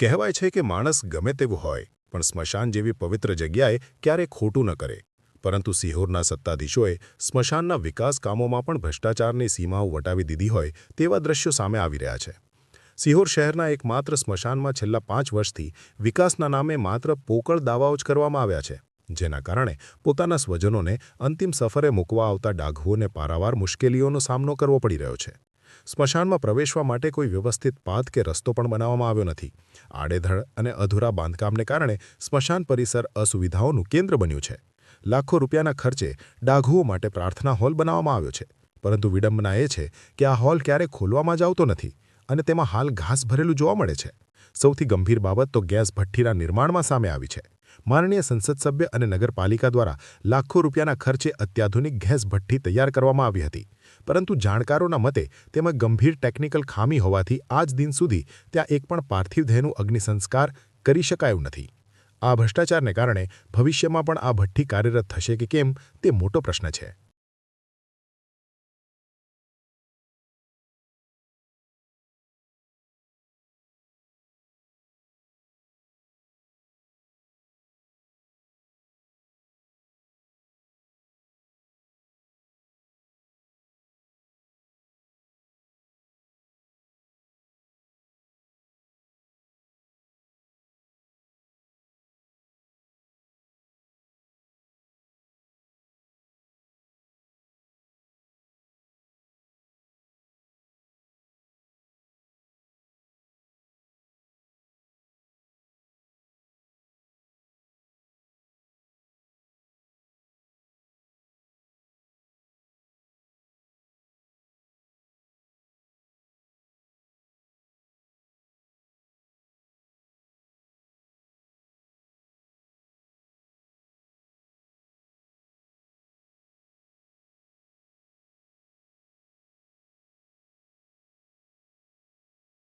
કહેવાય છે કે માણસ ગમે તેવું હોય, પણ સ્મશાન જેવી પવિત્ર જગ્યાએ ક્યારેય ખોટું ન કરે. પરંતુ સિહોરના સત્તાધીશોએ સ્મશાનના વિકાસ કામોમાં પણ ભ્રષ્ટાચારની સીમાઓ વટાવી દીધી હોય તેવા દ્રશ્યો સામે આવી રહ્યા છે. સિહોર શહેરના એકમાત્ર સ્મશાનમાં છેલ્લા પાંચ વર્ષથી વિકાસના નામે માત્ર પોકળ દાવાઓ જ કરવામાં આવ્યા છે, જેના કારણે પોતાના સ્વજનોને અંતિમ સફરે મૂકવા આવતા ડાઘુઓને પારાવાર મુશ્કેલીઓનો સામનો કરવો પડી રહ્યો છે. સ્મશાનમાં પ્રવેશવા માટે કોઈ વ્યવસ્થિત પાથ કે રસ્તો પણ બનાવવામાં આવ્યો નથી. આડેધડ અને અધૂરા બાંધકામને કારણે સ્મશાન પરિસર અસુવિધાઓનું કેન્દ્ર બન્યું છે. લાખો રૂપિયાના ખર્ચે ડાઘુઓ માટે પ્રાર્થના હોલ બનાવવામાં આવ્યો છે. પરંતુ વિડંબના એ છે કે આ હોલ ક્યારે ખોલવામાં જ આવતો નથી અને તેમાં હાલ ઘાસ ભરેલું જોવા મળે છે. સૌથી ગંભીર બાબત તો ગેસ ભઠ્ઠીના નિર્માણમાં સામે આવી છે. માનનીય સંસદ સભ્ય અને નગરપાલિકા દ્વારા લાખો રૂપિયાના ખર્ચે અત્યાધુનિક ગેસ ભઠ્ઠી તૈયાર કરવામાં આવી હતી. પરંતુ જાણકારોના મતે, તેમાં ગંભીર ટેકનિકલ ખામી હોવાથી આજ દિન સુધી ત્યાં એક પણ પાર્થિવ દેહનું અગ્નિસંસ્કાર કરી શકાયું નથી. આ ભ્રષ્ટાચારને કારણે ભવિષ્યમાં પણ આ ભઠ્ઠી કાર્યરત થશે કે કેમ, તે મોટો પ્રશ્ન છે.